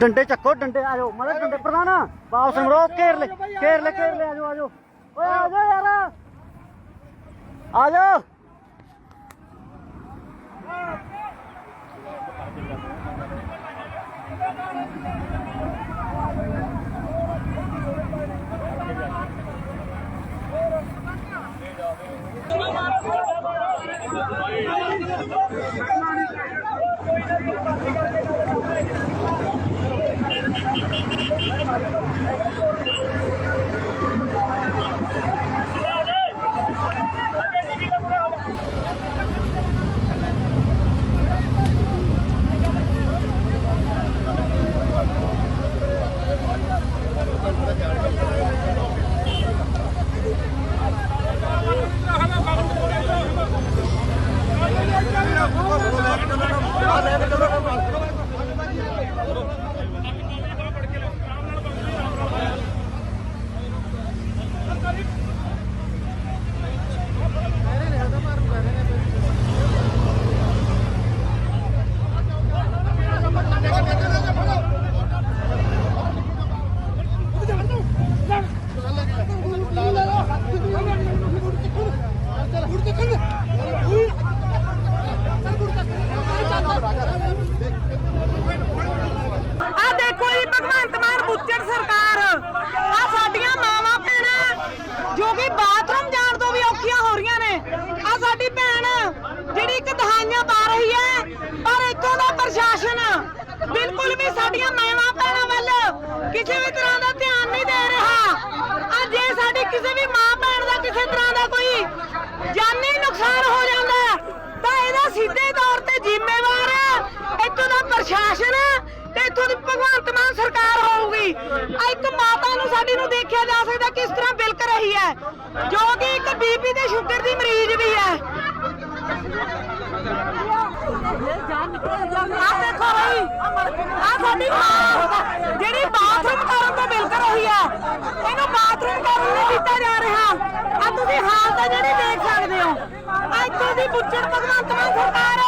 ਡੰਡੇ ਚੱਕੋ, ਡੰਡੇ ਆ ਜਾਓ। ਮਾਰੇ ਡੰਡੇ ਪ੍ਰਧਾਨ, ਵਾਪਸ ਮਰੋ ਘੇਰ ਲੈ ਘੇਰ ਲੈ ਘੇਰ ਲੈ, ਆ ਜਾਓ ਆ ਜਾਓ। ਓਏ, ਆ ਜਾਓ ਯਾਰ। ਆ ਜਾਓ। ਆ ਭਗਵੰਤ ਸਰਕਾਰ। ਆ ਸਾਡੀਆਂ ਮਾਵਾਂ ਭੈਣਾਂ, ਜੋ ਕਿ ਬਾਥਰੂਮ ਜਾਣ ਤੋਂ ਵੀ ਔਖੀਆਂ ਹੋ ਰਹੀਆਂ ਨੇ। ਆ ਸਾਡੀ ਭੈਣ, ਜਿਹੜੀ ਇੱਕ ਦਹਾਈਆਂ ਪਾ ਰਹੀ ਹੈ, ਪਰ ਇੱਥੋਂ ਦਾ ਪ੍ਰਸ਼ਾਸਨ ਬਿਲਕੁਲ ਵੀ ਸਾਡੀਆਂ ਮਾਵਾਂ ਭੈਣਾਂ ਵੱਲ ਕਿਸੇ ਵੀ ਤਰ੍ਹਾਂ ਦਾ ਧਿਆਨ ਨਹੀਂ ਦੇ ਰਿਹਾ। ਆ ਜੇ ਸਾਡੀ ਕਿਸੇ ਵੀ ਮਾਂ ਭੈਣ ਦਾ ਕਿਸੇ ਤਰ੍ਹਾਂ ਦਾ ਕੋਈ ਜਾਨੀ ਨੁਕਸਾਨ ਹੋ ਜਾਂਦਾ ਹੈ, ਤਾਂ ਇਹਦਾ ਸਿੱਧੇ ਤੌਰ ਤੇ ਜ਼ਿੰਮੇਵਾਰ ਇੱਥੋਂ ਦਾ ਪ੍ਰਸ਼ਾਸਨ ਤੇ ਇੱਥੋਂ ਦੀ ਭਗਵੰਤ ਮਾਨ ਸਰਕਾਰ ਹੋਊਗੀ। ਆ ਇੱਕ ਮਾਤਾ ਨੂੰ ਸਾਡੀ ਨੂੰ ਦੇਖਿਆ ਜਾ ਸਕਦਾ ਕਿਸ ਤਰ੍ਹਾਂ ਬਿਲਕ ਰਹੀ ਹੈ। ਜੋ ਕਿ ਇੱਕ ਬੀਪੀ ਤੇ ਸ਼ੂਗਰ ਦੀ ਮਰੀਜ਼ ਵੀ ਹੈ। ਆ ਦੇਖੋ ਬਈ ਆ ਸਾਡੀ ਮਾਂ, ਜਿਹੜੀ ਬਾਥਰੂਮ ਕਰਨ ਤੋਂ ਬਿਲਕ ਰਹੀ ਹੈ। ਇਹਨੂੰ ਬਾਥਰੂਮ ਕਰਨ ਨਹੀਂ ਦਿੱਤਾ ਜਾ ਰਿਹਾ। ਆ ਤੁਸੀਂ ਹਾਲਤ ਜਿਹੜੀ ਦੇਖ ਸਕਦੇ ਹੋ। ਆ ਇੱਥੋਂ ਦੀ ਬੁੱਚੜ ਭਗਵੰਤ ਮਾਨ ਸਰਕਾਰ